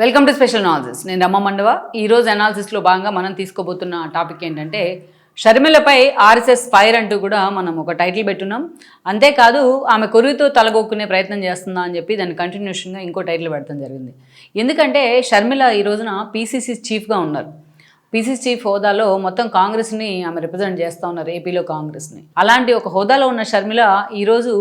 Welcome to special analysis నేను రమ్మ మండవ. ఈరోజు అనాలిసిస్లో భాగంగా మనం తీసుకోబోతున్న టాపిక్ ఏంటంటే షర్మిలపై ఆర్ఎస్ఎస్ ఫైర్ అంటూ కూడా మనం ఒక టైటిల్ పెట్టున్నాం. అంతేకాదు ఆమె కొరివితో తలగొక్కునే ప్రయత్నం చేస్తుందా అని చెప్పి దాని కంటిన్యూషన్గా ఇంకో టైటిల్ పెట్టడం జరిగింది. ఎందుకంటే షర్మిల ఈ రోజున పీసీసీ చీఫ్గా ఉన్నారు. పీసీసీ చీఫ్ హోదాలో మొత్తం కాంగ్రెస్ని ఆమె రిప్రజెంట్ చేస్తూ ఉన్నారు ఏపీలో కాంగ్రెస్ని. అలాంటి ఒక హోదాలో ఉన్న షర్మిల ఈరోజు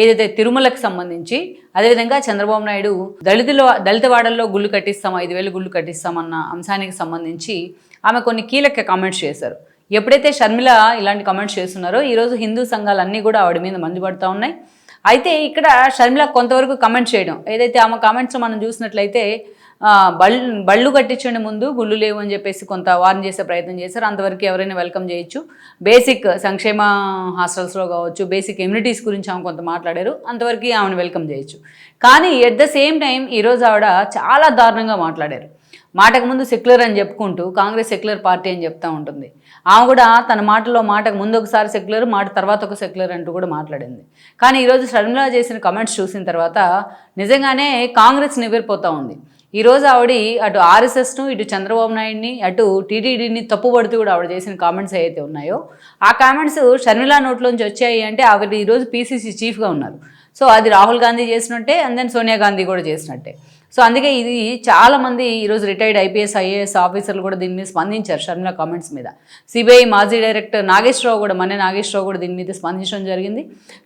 ఏదైతే తిరుమలకు సంబంధించి అదేవిధంగా చంద్రబాబు నాయుడు దళితుల దళితవాడల్లో గుళ్ళు కట్టిస్తాం ఐదు వేలు గుళ్ళు కట్టిస్తామన్న అంశానికి సంబంధించి ఆమె కొన్ని కీలక కామెంట్స్ చేశారు. ఎప్పుడైతే షర్మిల ఇలాంటి కామెంట్స్ చేస్తున్నారో ఈరోజు హిందూ సంఘాలన్నీ కూడా ఆవిడ మీద మందుపడుతూ ఉన్నాయి. అయితే ఇక్కడ షర్మిల కొంతవరకు కమెంట్ చేయడం ఏదైతే ఆమె కామెంట్స్ మనం చూసినట్లయితే బళ్ళు బళ్ళు కట్టించండి ముందు గుళ్ళు లేవు అని చెప్పేసి కొంత వార్న్ చేసే ప్రయత్నం చేశారు. అంతవరకు ఎవరైనా వెల్కమ్ చేయొచ్చు. బేసిక్ సంక్షేమ హాస్టల్స్లో కావచ్చు బేసిక్ ఇమ్యూనిటీస్ గురించి ఆమె కొంత మాట్లాడారు. అంతవరకు ఆమెను వెల్కమ్ చేయొచ్చు. కానీ ఎట్ ద సేమ్ టైం ఈరోజు ఆవిడ చాలా దారుణంగా మాట్లాడారు. మాటకు ముందు సెక్యులర్ అని చెప్పుకుంటూ కాంగ్రెస్ సెక్యులర్ పార్టీ అని చెప్తా ఉంటుంది. ఆమె కూడా తన మాటలో మాటకు ముందు ఒకసారి సెక్యులర్ మాట తర్వాత ఒక సెక్యులర్ అంటూ కూడా మాట్లాడింది. కానీ ఈరోజు షర్మిలా చేసిన కమెంట్స్ చూసిన తర్వాత నిజంగానే కాంగ్రెస్ నివ్వెరపోతూ ఉంది. ఈరోజు ఆవిడ అటు ఆర్ఎస్ఎస్ను ఇటు చంద్రబాబు నాయుడిని అటు టీటీడీని తప్పుపడుతూ కూడా ఆవిడ చేసిన కామెంట్స్ ఏవైతే ఉన్నాయో ఆ కామెంట్స్ షర్మిలా నోట్లోంచి వచ్చాయి అంటే ఆవిడ ఈరోజు పీసీసీ చీఫ్గా ఉన్నారు. సో అది రాహుల్ గాంధీ చేసినట్టే అండ్ దెన్ సోనియా గాంధీ కూడా చేసినట్టే. సో అందుకే ఇది చాలామంది ఈరోజు రిటైర్డ్ ఐపీఎస్ ఐఏఎస్ ఆఫీసర్లు కూడా దీని మీద స్పందించారు షర్మిల కామెంట్స్ మీద. సిబిఐ మాజీ డైరెక్టర్ నాగేశ్వరరావు కూడా మన నాగేశ్వరరావు కూడా దీని మీద స్పందించడం జరిగింది.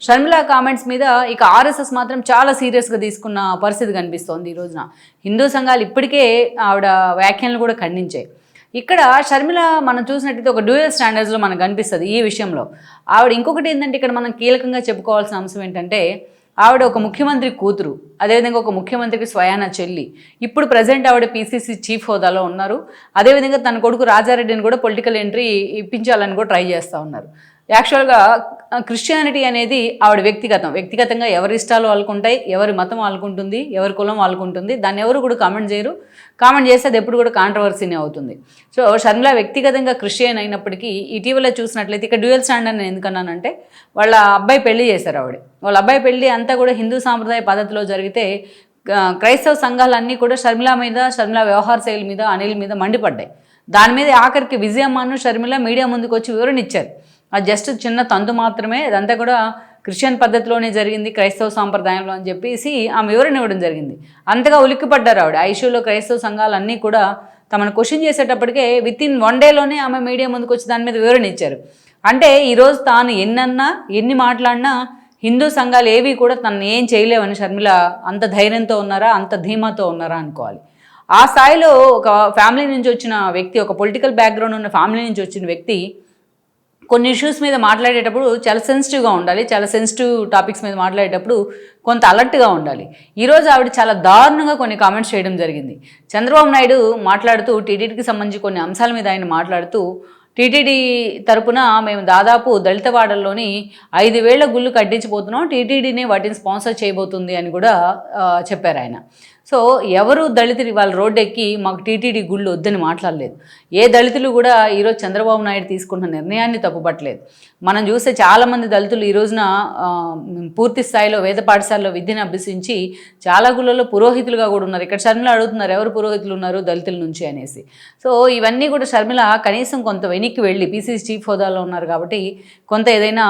షర్మిల కామెంట్స్ మీద ఇక ఆర్ఎస్ఎస్ మాత్రం చాలా సీరియస్గా తీసుకున్న పరిస్థితి కనిపిస్తోంది ఈ రోజున. హిందూ సంఘాలు ఇప్పటికే ఆవిడ వ్యాఖ్యలను కూడా ఖండించాయి. ఇక్కడ షర్మిల మనం చూసినట్టయితే ఒక డ్యూయల్ స్టాండర్డ్స్లో మనకు కనిపిస్తుంది ఈ విషయంలో. ఆవిడ ఇంకొకటి ఏంటంటే ఇక్కడ మనం కీలకంగా చెప్పుకోవాల్సిన అంశం ఏంటంటే ఆవిడ ఒక ముఖ్యమంత్రి కూతురు అదేవిధంగా ఒక ముఖ్యమంత్రికి స్వయాన చెల్లి. ఇప్పుడు ప్రజెంట్ ఆవిడ పీసీసీ చీఫ్ హోదాలో ఉన్నారు. అదేవిధంగా తన కొడుకు రాజారెడ్డిని కూడా పొలిటికల్ ఎంట్రీ ఇప్పించాలని కూడా ట్రై చేస్తూ ఉన్నారు. యాక్చువల్గా క్రిస్టియానిటీ అనేది ఆవిడ వ్యక్తిగతం. వ్యక్తిగతంగా ఎవరి ఇష్టాలు వాళ్ళకుంటాయి ఎవరి మతం వాళ్ళకుంటుంది ఎవరి కులం వాళ్ళకుంటుంది దాన్ని ఎవరు కూడా కామెంట్ చేయరు. కామెంట్ చేస్తే అది ఎప్పుడు కూడా కాంట్రవర్సీనే అవుతుంది. సో షర్మిల వ్యక్తిగతంగా క్రిస్టియన్ అయినప్పటికీ ఇటీవల చూసినట్లయితే ఇక్కడ డ్యూయల్ స్టాండర్డ్ నేను ఎందుకన్నానంటే వాళ్ళ అబ్బాయి పెళ్ళి చేశారు ఆవిడ. వాళ్ళ అబ్బాయి పెళ్ళి అంతా కూడా హిందూ సాంప్రదాయ పద్ధతిలో జరిగితే క్రైస్తవ సంఘాలన్నీ కూడా షర్మిల మీద షర్మిల వ్యవహార శైలి మీద అనిల్ మీద మండిపడ్డాయి. దాని మీద ఆఖరికి విజయమ్మను షర్మిల మీడియా ముందుకు వచ్చి వివరణ ఇచ్చారు. అది జస్ట్ చిన్న తంతు మాత్రమే అదంతా కూడా క్రిస్టియన్ పద్ధతిలోనే జరిగింది క్రైస్తవ సాంప్రదాయంలో అని చెప్పేసి ఆమె వివరణ ఇవ్వడం జరిగింది. అంతగా ఉలిక్కిపడ్డారు ఆవిడ. ఐషూలో క్రైస్తవ సంఘాలన్నీ కూడా తమను క్వశ్చన్ చేసేటప్పటికే విత్ ఇన్ వన్ డేలోనే ఆమె మీడియా ముందుకు వచ్చి దాని మీద వివరణ ఇచ్చారు. అంటే ఈరోజు తాను ఎన్నన్నా ఎన్ని మాట్లాడినా హిందూ సంఘాలు ఏవి కూడా తను ఏం చేయలేవని షర్మిల అంత ధైర్యంతో ఉన్నారా అంత ధీమాతో ఉన్నారా అనుకోవాలి. ఆ స్థాయిలో ఒక ఫ్యామిలీ నుంచి వచ్చిన వ్యక్తి ఒక పొలిటికల్ బ్యాక్గ్రౌండ్ ఉన్న ఫ్యామిలీ నుంచి వచ్చిన వ్యక్తి కొన్ని ఇష్యూస్ మీద మాట్లాడేటప్పుడు చాలా సెన్సిటివ్గా ఉండాలి చాలా సెన్సిటివ్ టాపిక్స్ మీద మాట్లాడేటప్పుడు కొంత అలర్ట్గా ఉండాలి. ఈరోజు ఆవిడ చాలా దారుణంగా కొన్ని కామెంట్స్ చేయడం జరిగింది. చంద్రబాబు నాయుడు మాట్లాడుతూ టీటీడీకి సంబంధించి కొన్ని అంశాల మీద ఆయన మాట్లాడుతూ టీటీడీ తరపున మేము దాదాపు దళితవాడల్లోని ఐదు వేల గుళ్ళు కట్టించిపోతున్నాం టీటీడీనే వాటిని స్పాన్సర్ చేయబోతుంది అని కూడా చెప్పారు ఆయన. సో ఎవరు దళితులు వాళ్ళ రోడ్డు ఎక్కి మాకు టీటీడీ గుళ్ళు వద్దని మాట్లాడలేదు. ఏ దళితులు కూడా ఈరోజు చంద్రబాబు నాయుడు తీసుకున్న నిర్ణయాన్ని తప్పుపట్టలేదు. మనం చూస్తే చాలామంది దళితులు ఈ రోజున పూర్తి స్థాయిలో వేద పాఠశాలలో విద్యను అభ్యసించి చాలా గుళ్ళలో పురోహితులుగా కూడా ఉన్నారు. ఇక్కడ షర్మిల అడుగుతున్నారు ఎవరు పురోహితులు ఉన్నారు దళితుల నుంచి అనేసి. సో ఇవన్నీ కూడా షర్మిల కనీసం కొంత వెనక్కి వెళ్ళి పీసీసీ చీఫ్ హోదాలో ఉన్నారు కాబట్టి కొంత ఏదైనా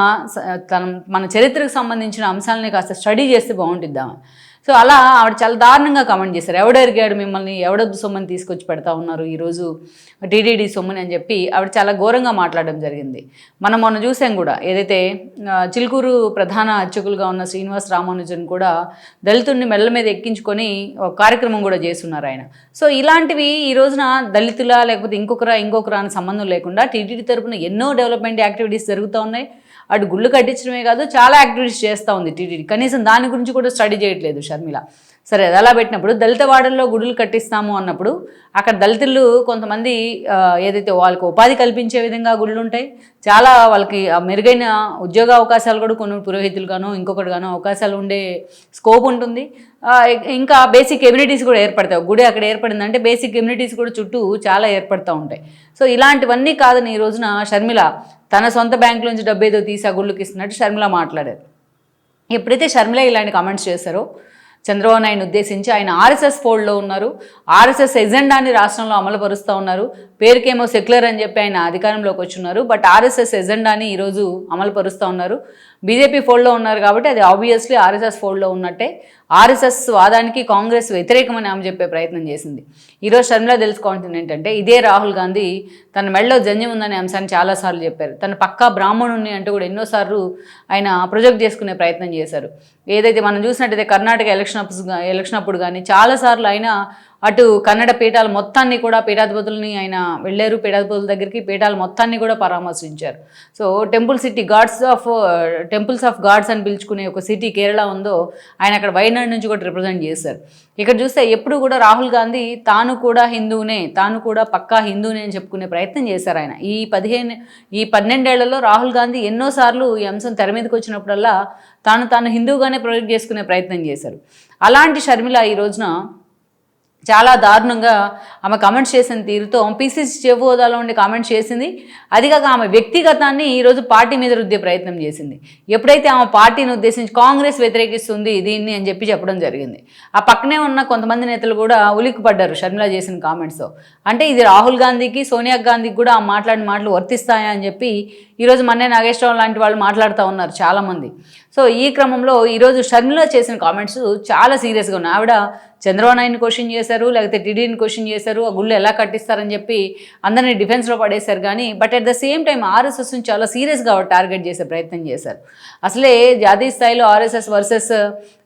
తన మన చరిత్రకు సంబంధించిన అంశాలని కాస్త స్టడీ చేస్తే బాగుంటుందామని సో అలా ఆవిడ చాలా దారుణంగా కామెంట్ చేశారు. ఎవడెరిగాడు మిమ్మల్ని ఎవడొద్దు సొమ్మని తీసుకొచ్చి పెడతా ఉన్నారు ఈరోజు టీడీడీ సొమ్ముని అని చెప్పి ఆవిడ చాలా ఘోరంగా మాట్లాడడం జరిగింది. మనం మొన్న చూసాం కూడా ఏదైతే చిలుకూరు ప్రధాన అర్చకులుగా ఉన్న శ్రీనివాస్ రామానుజన్ కూడా దళితుడిని మెల్ల మీద ఎక్కించుకొని ఒక కార్యక్రమం కూడా చేస్తున్నారు ఆయన. సో ఇలాంటివి ఈ రోజున దళితుల లేకపోతే ఇంకొకరా ఇంకొకరా అని సంబంధం లేకుండా టీటీడీ తరపున ఎన్నో డెవలప్మెంట్ యాక్టివిటీస్ జరుగుతూ ఉన్నాయి. అటు గుళ్ళు కట్టించడమే కాదు చాలా యాక్టివిటీస్ చేస్తూ ఉంది టీటీడీ. కనీసం దాని గురించి కూడా స్టడీ చేయట్లేదు షర్మిల. సరే అది అలా పెట్టినప్పుడు దళిత వాడల్లో గుడులు కట్టిస్తాము అన్నప్పుడు అక్కడ దళితులు కొంతమంది ఏదైతే వాళ్ళకి ఉపాధి కల్పించే విధంగా గుళ్ళు ఉంటాయి చాలా వాళ్ళకి మెరుగైన ఉద్యోగ అవకాశాలు కూడా కొన్ని పురోహితులుగానో ఇంకొకటిగానో అవకాశాలు ఉండే స్కోప్ ఉంటుంది. ఇంకా బేసిక్ ఎమ్యూనిటీస్ కూడా ఏర్పడతాయి. గుడి అక్కడ ఏర్పడిందంటే బేసిక్ కమ్యూనిటీస్ కూడా చుట్టూ చాలా ఏర్పడుతూ ఉంటాయి. సో ఇలాంటివన్నీ కాదని ఈ రోజున షర్మిల తన సొంత బ్యాంక్ నుంచి డబ్బు ఏదో తీసి ఆ గుళ్ళకి ఇస్తున్నట్టు షర్మిల మాట్లాడారు. ఎప్పుడైతే షర్మిల ఇలాంటి కామెంట్స్ చేశారో చంద్రబాబు నాయుడు ఉద్దేశించి ఆయన ఆర్ఎస్ఎస్ ఫోల్డ్లో ఉన్నారు. ఆర్ఎస్ఎస్ ఎజెండాని రాష్ట్రంలో అమలు పరుస్తూ ఉన్నారు. పేరుకేమో సెక్యులర్ అని చెప్పి ఆయన అధికారంలోకి వచ్చున్నారు. బట్ ఆర్ఎస్ఎస్ ఎజెండాని ఈరోజు అమలు పరుస్తూ ఉన్నారు. బీజేపీ ఫోల్డ్లో ఉన్నారు కాబట్టి అది ఆబ్వియస్లీ ఆర్ఎస్ఎస్ ఫోల్డ్లో ఉన్నట్టే. ఆర్ఎస్ఎస్ వాదానికి కాంగ్రెస్ వ్యతిరేకమని ఆమె చెప్పే ప్రయత్నం చేసింది. ఈరోజు షర్మిల తెలుసుకోవాల్సింది ఏంటంటే ఇదే రాహుల్ గాంధీ తన మెడలో జంజం ఉందనే అంశాన్ని చాలాసార్లు చెప్పారు. తన పక్కా బ్రాహ్మణుని అంటూ కూడా ఎన్నోసార్లు ఆయన ప్రొజెక్ట్ చేసుకునే ప్రయత్నం చేశారు. ఏదైతే మనం చూసినట్టయితే కర్ణాటక ఎలక్షన్ అప్పుడు ఎలక్షన్ అప్పుడు కానీ చాలాసార్లు ఆయన అటు కన్నడ పీఠాలు మొత్తాన్ని కూడా పీఠాధిపతుల్ని ఆయన వెళ్ళారు. పీఠాధిపతుల దగ్గరికి పీఠాలు మొత్తాన్ని కూడా పరామర్శించారు. So temple city gods of temples of gods అని పిలుచుకునే ఒక సిటీ కేరళ ఉందో ఆయన అక్కడ వైనాడ్ నుంచి కూడా రిప్రజెంట్ చేశారు. ఇక్కడ చూస్తే ఎప్పుడు కూడా రాహుల్ గాంధీ తాను కూడా హిందువునే తాను కూడా పక్కా హిందువునే అని చెప్పుకునే ప్రయత్నం చేశారు ఆయన. ఈ పదిహేను ఈ పన్నెండేళ్ళలో రాహుల్ గాంధీ ఎన్నోసార్లు ఈ అంశం తెర మీదకి వచ్చినప్పుడల్లా తాను తాను హిందువుగానే ప్రొజెక్ట్ చేసుకునే ప్రయత్నం చేశారు. అలాంటి షర్మిల ఈ రోజున చాలా దారుణంగా ఆమె కామెంట్స్ చేసిన తీరుతో పీసీసీ చెవు హోదాలో ఉండి కామెంట్స్ చేసింది. అదిగాక ఆమె వ్యక్తిగతాన్ని ఈరోజు పార్టీ మీద రుద్దే ప్రయత్నం చేసింది. ఎప్పుడైతే ఆమె పార్టీని ఉద్దేశించి కాంగ్రెస్ వ్యతిరేకిస్తుంది దీన్ని అని చెప్పి చెప్పడం జరిగింది. ఆ పక్కనే ఉన్న కొంతమంది నేతలు కూడా ఉలిక్కిపడ్డారు షర్మిల చేసిన కామెంట్స్తో అంటే ఇది రాహుల్ గాంధీకి సోనియా గాంధీకి కూడా ఆ మాట్లాడిన మాటలు వర్తిస్తాయా అని చెప్పి ఈరోజు మన్నే నాగేశ్వరరావు లాంటి వాళ్ళు మాట్లాడుతూ ఉన్నారు చాలామంది. సో ఈ క్రమంలో ఈరోజు షర్మిల చేసిన కామెంట్స్ చాలా సీరియస్గా ఉన్నాయి. ఆవిడ చంద్రబాబు నాయుడిని క్వశ్చన్ చేశారు లేకపోతే టీడీని క్వశ్చన్ చేశారు ఆ గుళ్ళు ఎలా కట్టిస్తారని చెప్పి అందరినీ డిఫెన్స్లో పడేశారు కానీ but at the same time ఆర్ఎస్ఎస్ని చాలా సీరియస్గా టార్గెట్ చేసే ప్రయత్నం చేశారు. అసలే జాతీయ స్థాయిలో ఆర్ఎస్ఎస్ వర్సెస్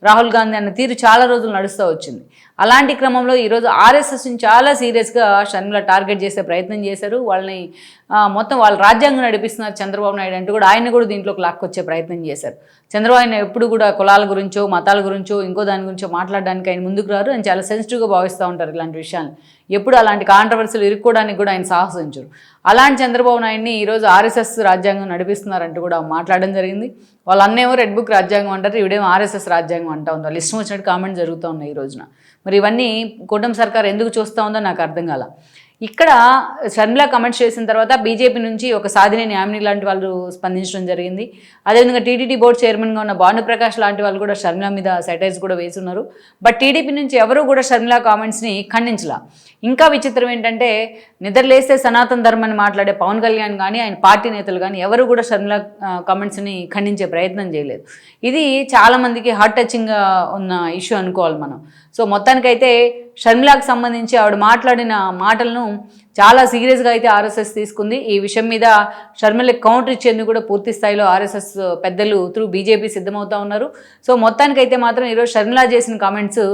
రాహుల్ గాంధీ అన్న తీరు చాలా రోజులు నడుస్తూ వచ్చింది. అలాంటి క్రమంలో ఈరోజు ఆర్ఎస్ఎస్ని చాలా సీరియస్గా షర్మిల టార్గెట్ చేసే ప్రయత్నం చేశారు. వాళ్ళని మొత్తం వాళ్ళ రాజ్యాంగం నడిపిస్తున్నారు చంద్రబాబు నాయుడు అంటూ కూడా ఆయన కూడా దీంట్లోకి లాక్కొచ్చే ప్రయత్నం చేశారు. చంద్రబాబు ఆయన ఎప్పుడు కూడా కులాల గురించో మతాల గురించో ఇంకో దాని గురించో మాట్లాడడానికి ఆయన ముందుకు రారు. ఆయన చాలా సెన్సిటివ్గా భావిస్తూ ఉంటారు ఇలాంటి విషయాలు ఎప్పుడు అలాంటి కాంట్రవర్సీలు ఇరుక్కోవడానికి కూడా ఆయన సాహసించరు అలాంటి చంద్రబాబు నాయుడిని ఈరోజు ఆర్ఎస్ఎస్ రాజ్యాంగం నడిపిస్తున్నారంటూ కూడా మాట్లాడడం జరిగింది. వాళ్ళన్నేమో రెడ్ బుక్ రాజ్యాంగం అంటారు ఇవిడేమో ఆర్ఎస్ఎస్ రాజ్యాంగం అంటా ఉంది. వాళ్ళు ఇష్టం వచ్చినట్టు కామెంట్ జరుగుతూ ఉన్నాయి ఈ రోజున. మరి ఇవన్నీ కూటమి సర్కార్ ఎందుకు చూస్తూ ఉందో నాకు అర్థం కాల. ఇక్కడ షర్మిల కమెంట్స్ చేసిన తర్వాత బీజేపీ నుంచి ఒక సాధినేని యామిని లాంటి వాళ్ళు స్పందించడం జరిగింది. అదేవిధంగా టీటీడీ బోర్డు చైర్మన్గా ఉన్న భానుప్రకాష్ లాంటి వాళ్ళు కూడా షర్మిల మీద సెటైర్స్ కూడా వేసున్నారు బట్ టీడీపీ నుంచి ఎవరు కూడా షర్మిల కామెంట్స్ని ఖండించలా. ఇంకా విచిత్రం ఏంటంటే నిద్రలేస్తే సనాతన ధర్మాన్ని మాట్లాడే పవన్ కళ్యాణ్ కానీ ఆయన పార్టీ నేతలు కానీ ఎవరు కూడా షర్మిల కామెంట్స్ని ఖండించే ప్రయత్నం చేయలేదు. ఇది చాలామందికి హార్ట్ టచింగ్గా ఉన్న ఇష్యూ అనుకోవాలి మనం. సో మొత్తానికైతే షర్మిలాకు సంబంధించి ఆవిడ మాట్లాడిన మాటలను చాలా సీరియస్గా అయితే ఆర్ఎస్ఎస్ తీసుకుంది. ఈ విషయం మీద షర్మిలకు కౌంటర్ ఇచ్చేందుకు కూడా పూర్తి స్థాయిలో ఆర్ఎస్ఎస్ పెద్దలు త్రూ బీజేపీ సిద్ధమవుతా ఉన్నారు. సో మొత్తానికైతే మాత్రం ఈరోజు షర్మిలా చేసిన కామెంట్స్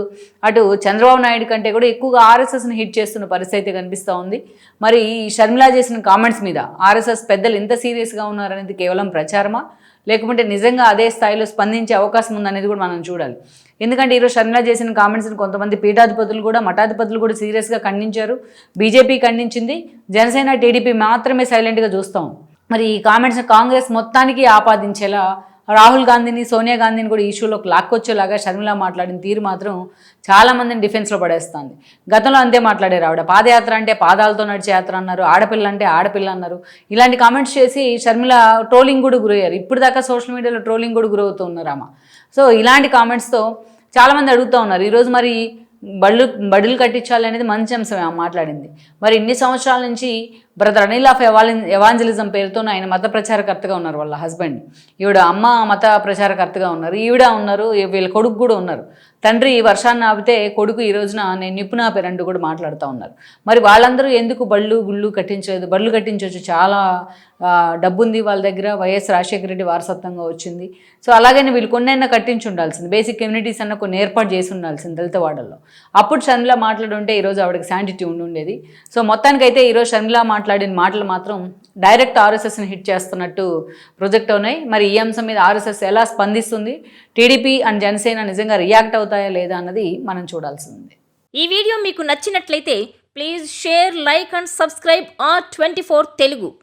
అటు చంద్రబాబు నాయుడు కంటే కూడా ఎక్కువగా ఆర్ఎస్ఎస్ని హిట్ చేస్తున్న పరిస్థితి అయితే కనిపిస్తూ ఉంది. మరి ఈ షర్మిలా చేసిన కామెంట్స్ మీద ఆర్ఎస్ఎస్ పెద్దలు ఎంత సీరియస్గా ఉన్నారనేది కేవలం ప్రచారమా? లేకుంటే నిజంగా అదే స్థాయిలో స్పందించే అవకాశం ఉందనేది కూడా మనం చూడాలి. ఎందుకంటే ఈరోజు షర్మిల చేసిన కామెంట్స్ని కొంతమంది పీఠాధిపతులు కూడా మఠాధిపతులు కూడా సీరియస్గా ఖండించారు. బీజేపీ ప్రశ్నించింది. జనసేన టీడీపీ మాత్రమే సైలెంట్గా చూస్తాం. మరి ఈ కామెంట్స్ని కాంగ్రెస్ మొత్తానికి ఆపాదించేలా రాహుల్ గాంధీని సోనియా గాంధీని కూడా ఈ ఇష్యూలోకి లాక్కొచ్చేలాగా షర్మిల మాట్లాడిన తీరు మాత్రం చాలా మందిని డిఫెన్స్లో పడేస్తుంది. గతంలో అంతే మాట్లాడారు ఆవిడ. పాదయాత్ర అంటే పాదాలతో నడిచే యాత్ర అన్నారు. ఆడపిల్ల అంటే ఆడపిల్ల అన్నారు. ఇలాంటి కామెంట్స్ చేసి షర్మిల ట్రోలింగ్ కూడా గురయ్యారు. ఇప్పుడు దాకా సోషల్ మీడియాలో ట్రోలింగ్ కూడా గురవుతూ ఉన్నారు ఆమె. సో ఇలాంటి కామెంట్స్తో చాలామంది అడుగుతూ ఉన్నారు. ఈరోజు మరి బళ్ళు బడులు కట్టించాలి అనేది మంచి అంశమే ఆమె మాట్లాడింది. మరి ఇన్ని సంవత్సరాల నుంచి బ్రదర్ అనిల్ ఆఫ్ ఎవాలిన్ ఎవాంజలిజం పేరుతో ఆయన మత ప్రచారకర్తగా ఉన్నారు వాళ్ళ హస్బెండ్. ఈవిడ అమ్మ మత ప్రచారకర్తగా ఉన్నారు ఈవిడ ఉన్నారు వీళ్ళ కొడుకు కూడా ఉన్నారు. తండ్రి ఈ వర్షాన్ని ఆపితే కొడుకు ఈ రోజున నేను నిపుణ పేరంటూ కూడా మాట్లాడుతూ ఉన్నారు. మరి వాళ్ళందరూ ఎందుకు బళ్ళు గుళ్ళు కట్టించలేదు? బళ్ళు కట్టించవచ్చు చాలా డబ్బు డబ్బుంది వాళ్ళ దగ్గర. వైఎస్ రాజశేఖర రెడ్డి వారసత్వంగా వచ్చింది. సో అలాగని వీళ్ళు కొన్నైనా కట్టించి ఉండాల్సింది బేసిక్ కమ్యూనిటీస్ అన్న కొన్ని ఏర్పాటు చేసి ఉండాల్సింది దళితవాడల్లో అప్పుడు షర్మిల మాట్లాడుంటే ఈరోజు ఆవిడకి శాంటిటీ ఉండి ఉండేది సో మొత్తానికైతే ఈరోజు షర్మిల మాట్లాడిన మాటలు మాత్రం డైరెక్ట్ ఆర్ఎస్ఎస్ని హిట్ చేస్తున్నట్టు ప్రొజెక్ట్ ఉన్నాయి. మరి ఈ అంశం మీద ఆర్ఎస్ఎస్ ఎలా స్పందిస్తుంది? టీడీపీ అండ్ జనసేన నిజంగా రియాక్ట్ అవుతాయా లేదా అన్నది మనం చూడాల్సింది. ఈ వీడియో మీకు నచ్చినట్లయితే please share like and subscribe R twenty Telugu.